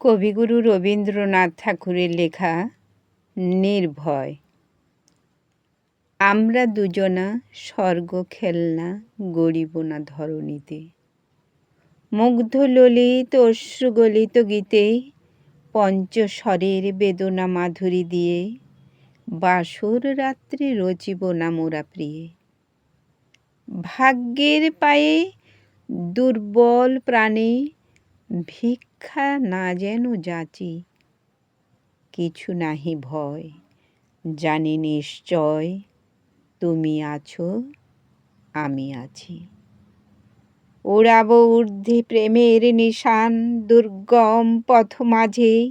কবিগুরু রবীন্দ্রনাথ ঠাকুরের লেখা নির্ভয়। আমরা দুজনা স্বর্গ খেলনা গড়িব না ধরণীতে। মুগ্ধ ললিত অশ্রুগলিত গীতে পঞ্চস্বরের বেদনা মাধুরী দিয়ে বাসর রাত্রি রচিব না মোরা প্রিয়ে। ভাগ্যের পায়ে দুর্বল প্রাণে ভিক্ষা না যেন যাচি, কিছু নাহি ভয়, জানি নিশ্চয় তুমি আছো, আমি আছি। ওড়াব ঊর্ধ্বে প্রেমের নিশান, দুর্গম পথ মাঝে,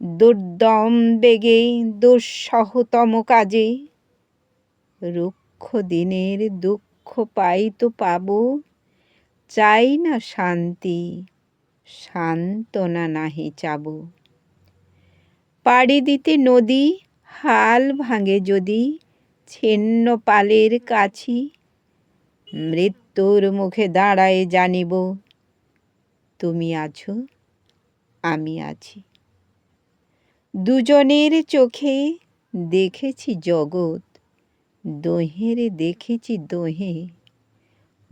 দুর্দম বেগে দুঃসহতম কাজে। রুক্ষ দিনের দুঃখ পাই তো পাবো, চাই না শান্তি সান্ত্বনা নাহি চাব। পাড়ি দিতে নদী হাল ভাঙে যদি, ছিন্ন পালের কাছি মৃত্যুর মুখে দাঁড়ায় জানিব, তুমি আছো, আমি আছি। দুজনের চোখে দেখেছি জগৎ, দোহেরে দেখেছি দোহে।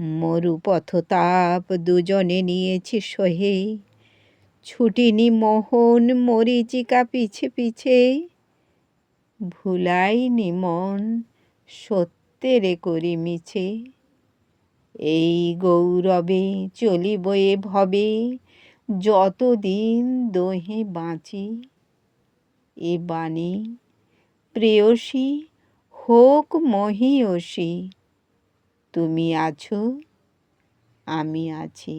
মরুপথতাপ দুজনে নিয়েছি সহে। ছুটিনি মোহন মরিচিকা পিছে পিছে। ভুলাইনি মন, সত্যেরে করি মিছে। এই গৌরবে চলিব এ ভবে, যতদিন দোহে বাঁচি। এ বাণী প্রেয়সী হোক মহিয়সী তুমি আছো আমি আছি।